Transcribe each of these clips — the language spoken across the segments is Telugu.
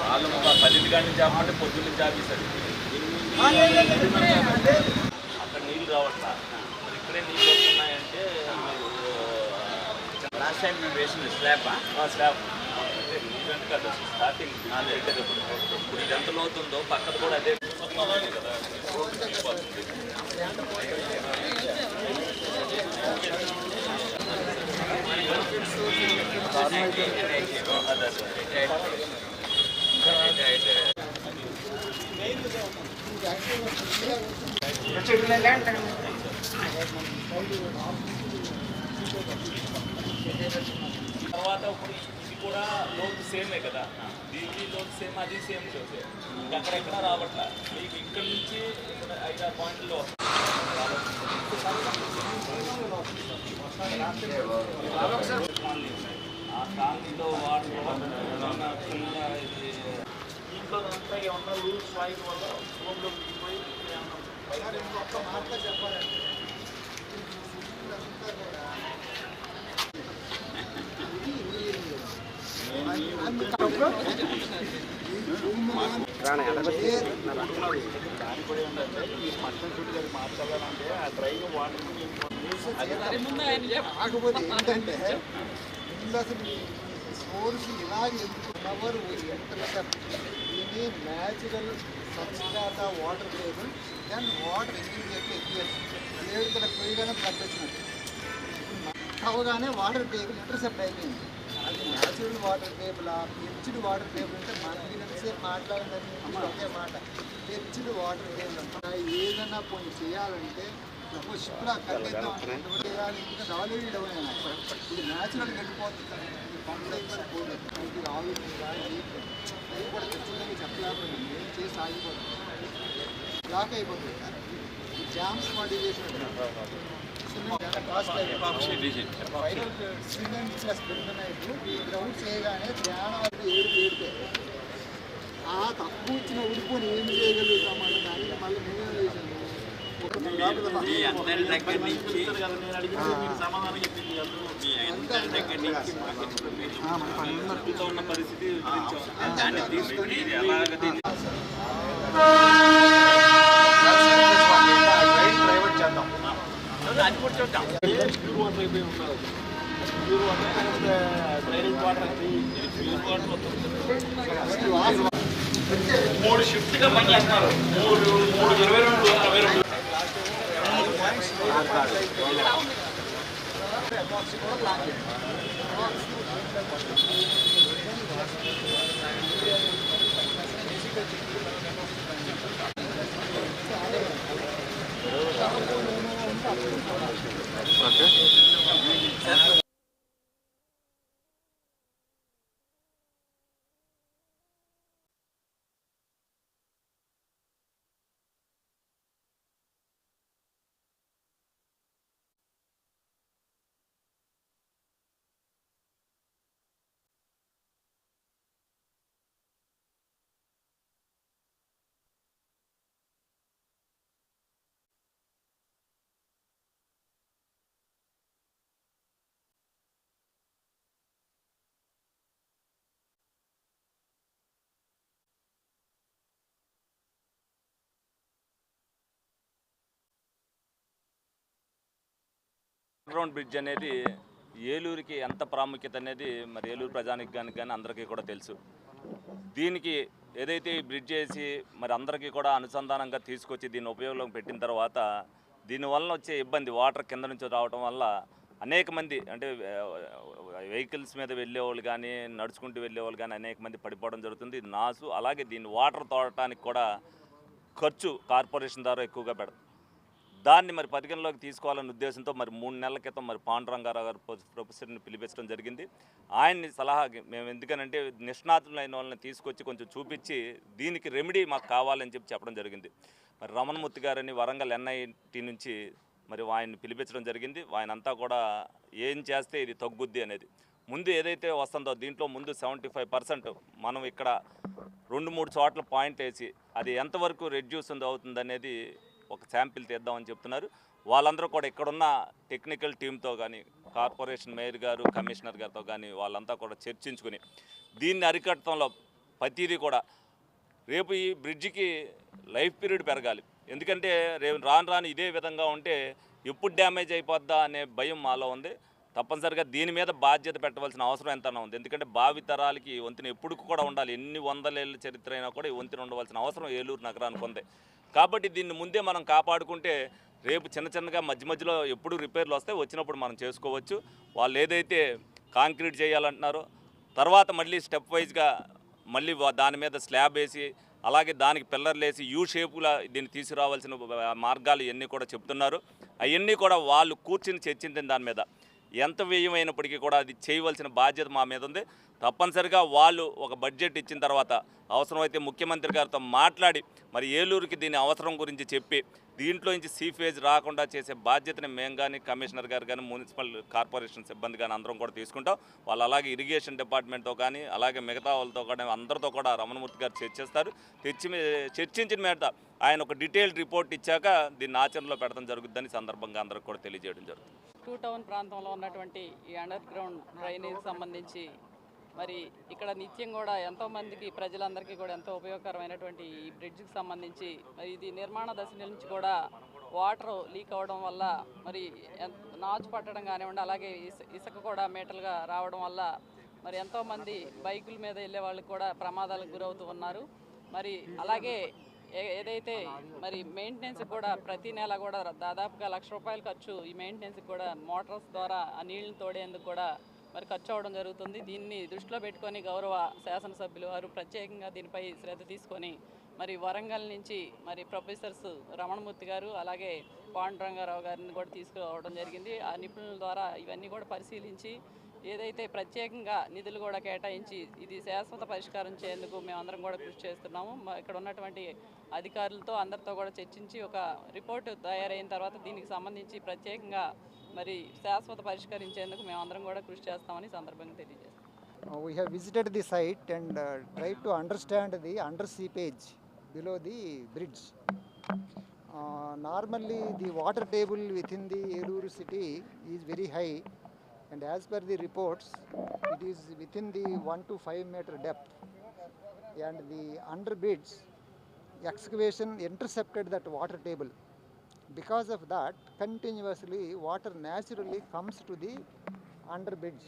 వాళ్ళు మా పదింటి కాడి నుంచి ఆపమంటే పొద్దున్న నుంచి ఆపేశారు అక్కడ నీళ్ళు రావట్లా మరి ఇక్కడే నీళ్ళు వస్తున్నాయంటే లాస్ట్ టైం మేము వేసిన స్లాబ్ స్లాబ్ స్టార్టింగ్ ఇప్పుడు ఇది ఎంత లోతుందో పక్కన కూడా అదే కదా. తర్వాత ఇప్పుడు ఇది కూడా లోతు సేమే కదా దీనికి లోతు సేమ్ అది సేమ్ లోతు ఇంకా అక్కడెక్కడ రావట్లా మీకు ఇక్కడ నుంచి ఇక్కడ ఐదారు పాయింట్లో ఆ కాలనీలో వాటర్ చిన్న ఇది ఇంట్లో అంతా ఏమన్నా రూల్స్ ఫైల్ వల్ల హోమ్లో పోయి సార్ ఇంకొక మాటలో చెప్పాలంటే అంతా కూడా దాని కూడా ఏంటంటే ఈ పట్టణం చుట్టూ గారికి మార్చాలంటే ఆ డ్రైన్ వాటర్ కాకపోతే ఏంటంటే ఇందులో అసలు సోర్స్ ఇలా ఎందుకు కవర్ ఎంటర్ దీన్ని న్యాచురల్ సబ్స్టాటా వాటర్ లేదు దాన్ని వాటర్ ఎంగింగ్ చెప్పి ఎక్కియచ్చు ఏడు ఇక్కడ ఫ్రీగానే తగ్గించినట్టు అవగానే వాటర్ టేబుల్ ఇంటర్సెప్ట్ అయిపోయింది. న్యాచురల్ వాటర్ టేబుల్ పెంచుడు వాటర్ టేబుల్ అంటే మనకి ఎంతసేపు మాట్లాడిందని ఒకే మాట. పెంచుడు వాటర్ టేబుల్. అంటే ఏదైనా కొన్ని చేయాలంటే షిప్లా కట్టేద్దాం చేయాలి ఇది న్యాచురల్ వెళ్ళిపోతుంది. అయిపోయి పోలేదు ఇది అది కూడా ఖచ్చితంగా చెప్పలేకపోయింది ఏం చేసి ఆగిపోతుంది బ్లాక్ అయిపోతుంది. జామ్స్ మోడీ చేసినట్టు. సిమెంట్ కాస్ట్ అయిపోతుంది ఏడు ఏడితే ఆ తక్కువ ఇచ్చిన ఉడిపోని ఏం చేయగలుగుతామని దానికి మళ్ళీ చేశాను మీ అందరి దగ్గర నుంచి సమాధానం చెప్పింది అందరూ మీ అందరి దగ్గర నుంచి ఉన్న పరిస్థితి దాన్ని ఎలాగ దీన్ని ప్రైవేట్ చేద్దాం అది కూడా చూద్దాం ప్యూర్ వాటర్ అయిపోయి ఉన్నారు ప్యూర్ వాటర్ డ్రైనేజ్ వాటర్ అయితే ఇది ప్యూర్ వాటర్ వస్తుంది మూడు షిఫ్ట్గా పని చేస్తున్నారు మూడు మూడు ఇరవై రెండు అరవై రెండు ఓకే అండర్గ్రౌండ్ బ్రిడ్జ్ అనేది ఏలూరుకి ఎంత ప్రాముఖ్యత అనేది మరి ఏలూరు ప్రజానికి కానీ కానీ అందరికీ కూడా తెలుసు. దీనికి ఏదైతే ఈ బ్రిడ్జ్ వేసి మరి అందరికీ కూడా అనుసంధానంగా తీసుకొచ్చి దీని ఉపయోగం పెట్టిన తర్వాత దీనివల్ల వచ్చే ఇబ్బంది వాటర్ కింద నుంచి రావడం వల్ల అనేక మంది అంటే వెహికల్స్ మీద వెళ్ళేవాళ్ళు కానీ నడుచుకుంటూ వెళ్ళేవాళ్ళు కానీ అనేక మంది పడిపోవడం జరుగుతుంది. నాసు. అలాగే దీన్ని వాటర్ తోడటానికి కూడా ఖర్చు కార్పొరేషన్ ద్వారా ఎక్కువగా పెడతాం. దాన్ని మరి పరిగణలోకి తీసుకోవాలనే ఉద్దేశంతో మరి మూడు నెలల క్రితం మరి పాండురంగారావు గారు ప్రొ- ప్రొఫెసర్ని పిలిపించడం జరిగింది. ఆయన్ని సలహా మేము ఎందుకనంటే నిష్ణాతులైన వాళ్ళని తీసుకొచ్చి కొంచెం చూపించి దీనికి రెమెడీ మాకు కావాలని చెప్పి చెప్పడం జరిగింది. మరి రమణమూర్తి గారని వరంగల్ ఎన్ఐటి నుంచి మరి ఆయన్ని పిలిపించడం జరిగింది. ఆయన అంతా కూడా ఏం చేస్తే ఇది తగ్గుద్ది అనేది. ముందు ఏదైతే వస్తుందో దీంట్లో ముందు సెవెంటీ ఫైవ్ పర్సెంట్ మనం ఇక్కడ రెండు మూడు చోట్ల పాయింట్ వేసి అది ఎంతవరకు రెడ్యూస్ అవుతుంది అనేది ఒక శాంపిల్ తీద్దామని చెప్తున్నారు. వాళ్ళందరూ కూడా ఇక్కడున్న టెక్నికల్ టీంతో కానీ కార్పొరేషన్ మేయర్ గారు కమిషనర్ గారితో కానీ వాళ్ళంతా కూడా చర్చించుకుని దీన్ని అరికట్టడంలో ప్రతిదీ కూడా రేపు ఈ బ్రిడ్జికి లైఫ్ పీరియడ్ పెరగాలి. ఎందుకంటే రేపు రాను రాను ఇదే విధంగా ఉంటే ఎప్పుడు డ్యామేజ్ అయిపోద్దా అనే భయం మాలో ఉంది. తప్పనిసరిగా దీని మీద బాధ్యత పెట్టవలసిన అవసరం ఎంతనా ఉంది. ఎందుకంటే భావి తరాలకి వంతెన ఎప్పుడు కూడా ఉండాలి. ఎన్ని వందలేళ్ళ చరిత్ర అయినా కూడా ఈ వంతెన ఉండవలసిన అవసరం ఏలూరు నగరానికి ఉంది. కాబట్టి దీన్ని ముందే మనం కాపాడుకుంటే రేపు చిన్న చిన్నగా మధ్య మధ్యలో ఎప్పుడు రిపేర్లు వస్తే వచ్చినప్పుడు మనం చేసుకోవచ్చు. వాళ్ళు ఏదైతే కాంక్రీట్ చేయాలంటున్నారో తర్వాత మళ్ళీ స్టెప్ వైజ్గా మళ్ళీ దాని మీద స్లాబ్ వేసి అలాగే దానికి పిల్లర్లు వేసి యూ షేపులా దీన్ని తీసుకురావాల్సిన మార్గాలు ఇవన్నీ కూడా చెప్తున్నారు. అవన్నీ కూడా వాళ్ళు కూర్చుని చర్చించిన దాని మీద. ఎంత వ్యయం అయినప్పటికీ కూడా అది చేయవలసిన బాధ్యత మా మీద ఉంది. తప్పనిసరిగా వాళ్ళు ఒక బడ్జెట్ ఇచ్చిన తర్వాత అవసరమైతే ముఖ్యమంత్రి గారితో మాట్లాడి మరి ఏలూరుకి దీని అవసరం గురించి చెప్పి దీంట్లో నుంచి సీఫేజ్ రాకుండా చేసే బాధ్యతని మేము కానీ కమిషనర్ గారు కానీ మున్సిపల్ కార్పొరేషన్ సిబ్బంది కానీ అందరం కూడా తీసుకుంటాం. వాళ్ళు అలాగే ఇరిగేషన్ డిపార్ట్మెంట్తో కానీ అలాగే మిగతా వాళ్ళతో కానీ అందరితో కూడా రమణమూర్తి గారు చర్చిస్తారు. తెచ్చి చర్చించిన మీద ఆయన ఒక డీటెయిల్డ్ రిపోర్ట్ ఇచ్చాక దీన్ని ఆచరణలో పెడతాం జరుగుతుందని సందర్భంగా అందరికి కూడా తెలియజేయడం జరుగుతుంది. టూ టౌన్ ప్రాంతంలో ఉన్నటువంటి ఈ అండర్ గ్రౌండ్ డ్రైనేజ్ సంబంధించి మరి ఇక్కడ నిత్యం కూడా ఎంతో మందికి ప్రజలందరికీ కూడా ఎంతో ఉపయోగకరమైనటువంటి ఈ బ్రిడ్జ్కి సంబంధించి మరి ఇది నిర్మాణ దశ నుంచి కూడా వాటర్ లీక్ అవ్వడం వల్ల మరి నాచు పట్టడం కానివ్వండి అలాగే ఇస ఇసుక కూడా మేటలుగా రావడం వల్ల మరి ఎంతోమంది బైకుల మీద వెళ్ళే వాళ్ళకి కూడా ప్రమాదాలకు గురవుతూ ఉన్నారు. మరి అలాగే ఏదైతే మరి మెయింటెనెన్స్ కూడా ప్రతి నెల కూడా దాదాపుగా లక్ష రూపాయలు ఖర్చు ఈ మెయింటెనెన్స్ కూడా మోటార్స్ ద్వారా ఆ నీళ్ళని తోడేందుకు కూడా మరి ఖర్చు అవడం జరుగుతుంది. దీన్ని దృష్టిలో పెట్టుకొని గౌరవ శాసనసభ్యులు వారు ప్రత్యేకంగా దీనిపై శ్రద్ధ తీసుకొని మరి వరంగల్ నుంచి మరి ప్రొఫెసర్స్ రమణమూర్తి గారు అలాగే పాండురంగారావు గారిని కూడా తీసుకురావడం జరిగింది. ఆ నిపుణుల ద్వారా ఇవన్నీ కూడా పరిశీలించి ఏదైతే ప్రత్యేకంగా నిధులు కూడా కేటాయించి ఇది శాశ్వత పరిష్కారం చేసేందుకు మేమందరం కూడా కృషి చేస్తున్నాము. ఇక్కడ ఉన్నటువంటి అధికారులతో అందరితో కూడా చర్చించి ఒక రిపోర్ట్ తయారైన తర్వాత దీనికి సంబంధించి ప్రత్యేకంగా మరి శాశ్వత పరిష్కరించేందుకు మేమందరం కూడా కృషి చేస్తామని ఈ సందర్భంగా తెలియజేస్తాం. Uh, we have visited the site and uh, tried to understand the under seepage below the bridge. Uh, normally, the water table within the Eluru city is very high, and as per the reports, it is within the 1 to 5 meter depth. And the under bridge excavation intercepted that water table. Because of that, continuously water naturally comes to the under bridge.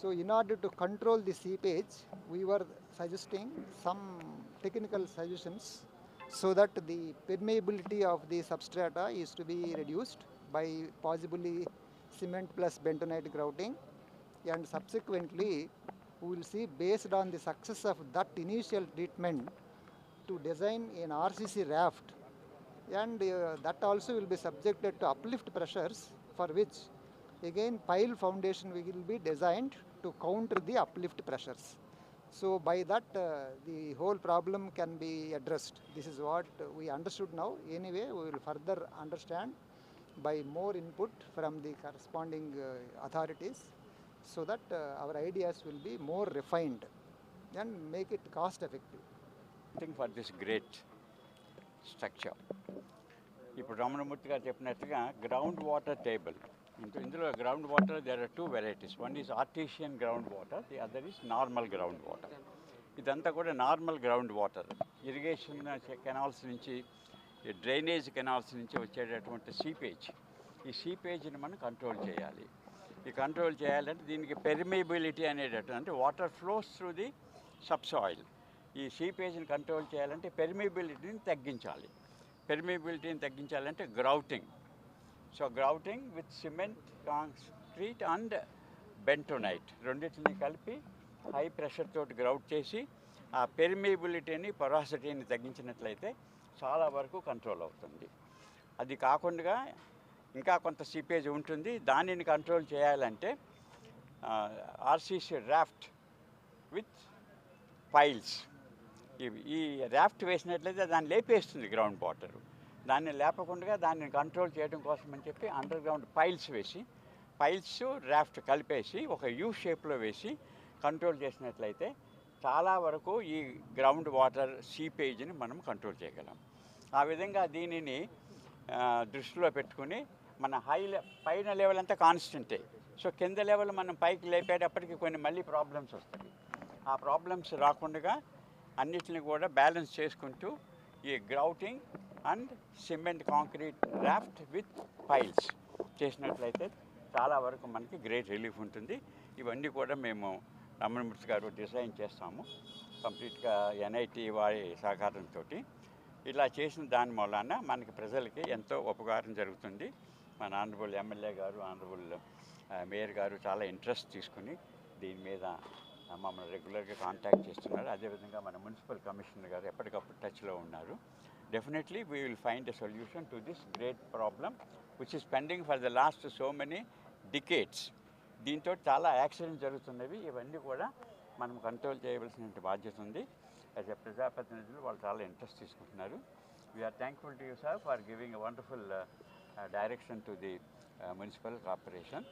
So, in order to control the seepage, we were suggesting some technical suggestions so that the permeability of the substrata is to be reduced by possibly cement plus bentonite grouting. And subsequently we will see based on the success of that initial treatment to design an RCC raft. And uh, that also will be subjected to uplift pressures for which again pile foundation will be designed to counter the uplift pressures so by that uh, the whole problem can be addressed this is what we understood now anyway we will further understand by more input from the corresponding uh, authorities so that uh, our ideas will be more refined and make it cost effective thing for this great structure ఇప్పుడు రమణమూర్తి గారు చెప్పినట్టుగా గ్రౌండ్ వాటర్ టేబుల్ ఇందులో ground water there are two varieties one is artesian ground water the other is normal ground water ఇదంతా కూడా normal ground water irrigation canals నుంచి డ్రైనేజ్ కెనాల్స్ నుంచి వచ్చేటటువంటి సీపేజ్ ఈ సీపేజ్ని మనం కంట్రోల్ చేయాలి. ఈ కంట్రోల్ చేయాలంటే దీనికి పెర్మిబిలిటీ అనేటటువంటి అంటే water flows through the subsoil ఈ సీపేజ్ని కంట్రోల్ చేయాలంటే పెర్మిబిలిటీని తగ్గించాలి. పెర్మిబిలిటీని తగ్గించాలంటే grouting so grouting with cement concrete and bentonite రెండింటిని కలిపి హై ప్రెషర్ తోటి గ్రౌట్ చేసి ఆ పెర్మియబిలిటీని పొరాసిటీని తగ్గించినట్లయితే చాలా వరకు కంట్రోల్ అవుతుంది. అది కాకుండా ఇంకా కొంత సీపేజ్ ఉంటుంది. దానిని కంట్రోల్ చేయాలంటే ఆర్సీసీ రాఫ్ట్ విత్ పైల్స్ ఈ రాఫ్ట్ వేసినట్లయితే దాన్ని లేపేస్తుంది గ్రౌండ్ వాటర్ దాన్ని లేపకుండా దాన్ని కంట్రోల్ చేయడం కోసం అని చెప్పి అండర్ గ్రౌండ్ పైల్స్ వేసి పైల్స్ రాఫ్ట్ కలిపేసి ఒక యూ షేప్లో వేసి కంట్రోల్ చేసినట్లయితే చాలా వరకు ఈ గ్రౌండ్ వాటర్ సీపేజ్ని మనం కంట్రోల్ చేయగలం. ఆ విధంగా దీనిని దృష్టిలో పెట్టుకుని మన హై లె పైన లెవెల్ అంతా కాన్స్టెంటే సో కింద లెవెల్ మనం పైకి లేపేటప్పటికి కొన్ని మళ్ళీ ప్రాబ్లమ్స్ వస్తాయి. ఆ ప్రాబ్లమ్స్ రాకుండా అన్నిటిని కూడా బ్యాలెన్స్ చేసుకుంటూ ఈ grouting and cement concrete raft with piles చేసినట్లయితే చాలా వరకు మనకి గ్రేట్ రిలీఫ్ ఉంటుంది. ఇవన్నీ కూడా మేము రమణమూర్తి గారు డిజైన్ చేస్తాము. కంప్లీట్గా ఎన్ఐటి వారి సహకారంతో ఇలా చేసిన దాని మూలాన మనకి ప్రజలకి ఎంతో ఉపకారం జరుగుతుంది. మన honourable MLA garu honourable mayor garu చాలా ఇంట్రెస్ట్ తీసుకుని దీని మీద మమ్మల్ని రెగ్యులర్గా కాంటాక్ట్ చేస్తున్నారు. అదేవిధంగా మన మున్సిపల్ కమిషనర్ గారు ఎప్పటికప్పుడు టచ్లో ఉన్నారు. Definitely we will find a solution to this great problem which is pending for the last so many decades. దీంతో చాలా యాక్సిడెంట్ జరుగుతున్నవి. ఇవన్నీ కూడా మనం కంట్రోల్ చేయవలసిన బాధ్యత ఉంది. యాజ్ ఎ ప్రజాప్రతినిధులు వాళ్ళు చాలా ఇంట్రెస్ట్ తీసుకుంటున్నారు. We are thankful to you sir for giving wonderful direction to the municipal corporation